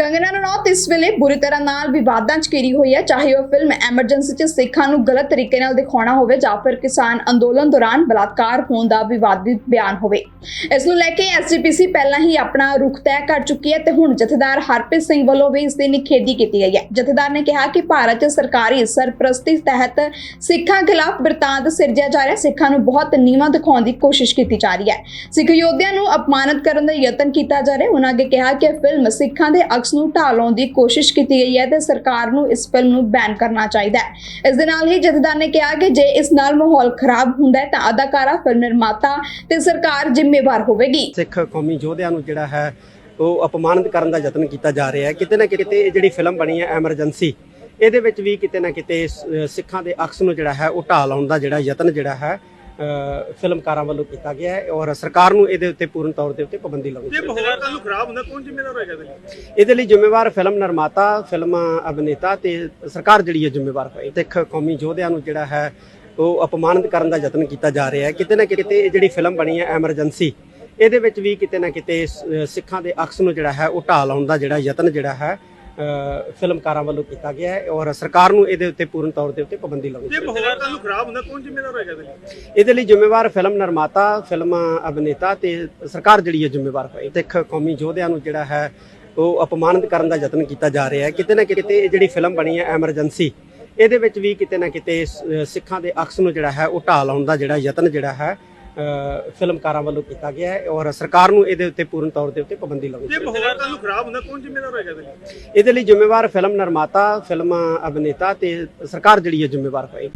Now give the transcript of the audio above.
ਕੰਗਨਾ ਰਣੌਤ, ਇਸ ਵੇਲੇ ਬੁਰੀ ਤਰ੍ਹਾਂ ਨਾਲ ਵਿਵਾਦਾਂ 'ਚ ਘਿਰੀ ਹੋਈ ਹੈ। ਚਾਹੇ ਉਹ ਫਿਲਮ ਐਮਰਜੈਂਸੀ 'ਚ ਸਿੱਖਾਂ ਨੂੰ ਗਲਤ ਤਰੀਕੇ ਨਾਲ ਦਿਖਾਉਣਾ ਹੋਵੇ ਜਾਂ ਫਿਰ ਕਿਸਾਨ ਅੰਦੋਲਨ ਦੌਰਾਨ ਬਲਾਤਕਾਰ ਹੋਣ ਦਾ ਵਿਵਾਦਿਤ ਬਿਆਨ ਹੋਵੇ। ਇਸ ਨੂੰ ਲੈ ਕੇ ਐਸਜੀਪੀਸੀ ਪਹਿਲਾਂ ਹੀ ਆਪਣਾ ਰੁਖ ਤੈਅ ਕਰ ਚੁੱਕੀ ਹੈ ਤੇ ਹੁਣ ਜਥੇਦਾਰ ਹਰਪ੍ਰੀਤ ਸਿੰਘ ਵੱਲੋਂ ਵੀ ਇਸ ਦੀ ਨਿਖੇਧੀ ਕੀਤੀ ਗਈ ਹੈ। ਜਥੇਦਾਰ ਨੇ ਕਿਹਾ ਕਿ ਭਾਰਤ 'ਚ ਸਰਕਾਰੀ ਸਰਪ੍ਰਸਤੀ ਤਹਿਤ ਸਿੱਖਾਂ ਖਿਲਾਫ ਬਿਰਤਾਂਤ ਸਿਰਜਿਆ ਜਾ ਰਿਹਾ ਸਿੱਖਾਂ ਨੂੰ ਬਹੁਤ ਨੀਵਾਂ ਦਿਖਾਉਣ ਦੀ ਕੋਸ਼ਿਸ਼ ਕੀਤੀ ਜਾ ਰਹੀ ਹੈ। ਸਿੱਖ ਯੋਧਿਆਂ ਨੂੰ ਅਪਮਾਨਿਤ ਕਰਨ ਦਾ ਯਤਨ ਕੀਤਾ ਜਾ ਰਿਹਾ ਉਹਨਾਂ ਅੱਗੇ ਕਿਹਾ ਕਿ ਇਹ ਫਿਲਮ ਸਿੱਖਾਂ ਦੇ ਅਕਸ ਨੂੰ ਢਾਹ ਲਾਉਣ ਦੀ ਕੋਸ਼ਿਸ਼ ਕੀਤੀ ਗਈ ਹੈ ਤੇ ਸਰਕਾਰ ਨੂੰ ਇਸ ਫਿਲਮ ਨੂੰ ਬੈਨ ਕਰਨਾ ਚਾਹੀਦਾ ਹੈ। ਇਸ ਦੇ ਨਾਲ ਹੀ ਜਥੇਦਾਰ ਨੇ ਕਿਹਾ ਕਿ ਜੇ ਇਸ ਨਾਲ ਮਾਹੌਲ ਖਰਾਬ ਹੁੰਦਾ ਹੈ ਤਾਂ ਅਦਾਕਾਰਾ, ਫਿਲਮ ਨਿਰਮਾਤਾ ਤੇ ਸਰਕਾਰ ਜ਼ਿੰਮੇਵਾਰ ਹੋਵੇਗੀ। ਸਿੱਖ ਕੌਮੀ ਯੋਧਿਆਂ ਨੂੰ ਜਿਹੜਾ ਹੈ, ਉਹ ਅਪਮਾਨਿਤ ਕਰਨ ਦਾ ਯਤਨ ਕੀਤਾ ਜਾ ਰਿਹਾ ਹੈ। ਕਿਤੇ ਨਾ ਕਿਤੇ ਇਹ ਜਿਹੜੀ ਫਿਲਮ ਬਣੀ ਹੈ, ਐਮਰਜੈਂਸੀ, ਇਹਦੇ ਵਿੱਚ ਵੀ ਕਿਤੇ ਨਾ ਕਿਤੇ ਸਿੱਖਾਂ ਦੇ ਅਕਸ ਨੂੰ ਜਿਹੜਾ ਹੈ, ਉਹ ਢਾਹ ਲਾਉਣ ਦਾ ਜਿਹੜਾ ਯਤਨ ਜਿਹੜਾ ਹੈ ਫਿਲਮਕਾਰਾਂ ਵੱਲੋਂ ਕੀਤਾ ਗਿਆ ਹੈ ਔਰ ਸਰਕਾਰ ਨੂੰ ਇਹਦੇ ਉੱਤੇ ਪੂਰਨ ਤੌਰ ਦੇ ਉੱਤੇ ਪਾਬੰਦੀ ਲਾਉਣੀ ਜੇ ਚਾਹੀਦੀ ਮਾਹੌਲ ਕੱਲ ਨੂੰ ਖਰਾਬ ਹੁੰਦਾ ਕੌਣ ਜ਼ਿੰਮੇਵਾਰ ਹੋਏਗਾ ਇਹਦੇ ਲਈ? ਹੈ ਇਹਦੇ ਲਈ ਜ਼ਿੰਮੇਵਾਰ ਫਿਲਮ ਨਿਰਮਾਤਾ ਫਿਲਮ ਅਭਿਨੇਤਾ ਤੇ ਸਰਕਾਰ ਜਿਹੜੀ ਹੈ ਜ਼ਿੰਮੇਵਾਰ ਹੋਏ। ਸਿੱਖ ਕੌਮੀ ਯੋਧਿਆਂ ਨੂੰ ਜਿਹੜਾ ਹੈ ਉਹ ਅਪਮਾਨਿਤ ਕਰਨ ਦਾ ਯਤਨ ਕੀਤਾ ਜਾ ਰਿਹਾ ਹੈ। ਕਿਤੇ ਨਾ ਕਿਤੇ ਇਹ ਜਿਹੜੀ ਫਿਲਮ ਬਣੀ ਹੈ ਐਮਰਜੈਂਸੀ ਇਹਦੇ ਵਿੱਚ ਵੀ ਕਿਤੇ ਨਾ ਕਿਤੇ ਸਿੱਖਾਂ ਦੇ ਅਕਸ ਨੂੰ ਜਿਹੜਾ ਹੈ ਉਹ ਢਾਹ ਲਾਉਣ ਦਾ ਜਿਹੜਾ ਯਤਨ ਜਿਹੜਾ ਹੈ ਫਿਲਮਕਾਰਾਂ ਵੱਲੋਂ ਕੀਤਾ ਗਿਆ ਹੈ ਔਰ ਸਰਕਾਰ ਨੂੰ ਇਹਦੇ ਉੱਤੇ ਪੂਰਨ ਤੌਰ ਦੇ ਉੱਤੇ ਪਾਬੰਦੀ ਲਾਉਣੀ ਜੇ ਚਾਹੀਦੀ ਹੈ। ਮਾਹੌਲ ਕੱਲ ਨੂੰ ਖਰਾਬ ਹੁੰਦਾ ਕੌਣ ਜ਼ਿੰਮੇਵਾਰ ਹੋਏਗਾ ਇਹਦੇ ਲਈ? ਇਹਦੇ ਲਈ ਜ਼ਿੰਮੇਵਾਰ ਫਿਲਮ ਨਿਰਮਾਤਾ ਫਿਲਮ ਅਭਿਨੇਤਾ ਤੇ ਸਰਕਾਰ ਜਿਹੜੀ ਹੈ ਜ਼ਿੰਮੇਵਾਰ ਹੋਏ। ਸਿੱਖ ਕੌਮੀ ਯੋਧਿਆਂ ਨੂੰ ਜਿਹੜਾ ਹੈ ਉਹ ਅਪਮਾਨਿਤ ਕਰਨ ਦਾ ਯਤਨ ਕੀਤਾ ਜਾ ਰਿਹਾ ਹੈ। ਕਿਤੇ ਨਾ ਕਿਤੇ ਇਹ ਜਿਹੜੀ ਫਿਲਮ ਬਣੀ ਹੈ ਐਮਰਜੈਂਸੀ ਇਹਦੇ ਵਿੱਚ ਵੀ ਕਿਤੇ ਨਾ ਕਿਤੇ ਸਿੱਖਾਂ ਦੇ ਅਕਸ ਨੂੰ ਜਿਹੜਾ ਹੈ ਉਹ ਢਾਹ ਲਾਉਣ ਦਾ ਜਿਹੜਾ ਯਤਨ ਜਿਹੜਾ ਹੈ ਫਿਲਮਕਾਰਾਂ ਵੱਲੋਂ ਕੀਤਾ ਗਿਆ ਹੈ ਔਰ ਸਰਕਾਰ ਨੂੰ ਇਹਦੇ ਉੱਤੇ ਪੂਰਨ ਤੌਰ ਦੇ ਉੱਤੇ ਪਾਬੰਦੀ ਲਾਉਣੀ ਜੇ ਚਾਹੀਦੀ ਹੈ। ਮਾਹੌਲ ਕੱਲ ਨੂੰ ਖਰਾਬ ਹੁੰਦਾ ਕੌਣ ਜ਼ਿੰਮੇਵਾਰ ਹੋਏਗਾ ਇਹਦੇ ਲਈ? ਇਹਦੇ ਲਈ ਜ਼ਿੰਮੇਵਾਰ ਫਿਲਮ ਨਿਰਮਾਤਾ ਫਿਲਮ ਅਭਿਨੇਤਾ ਤੇ ਸਰਕਾਰ ਜਿਹੜੀ ਹੈ ਜ਼ਿੰਮੇਵਾਰ ਹੋਏ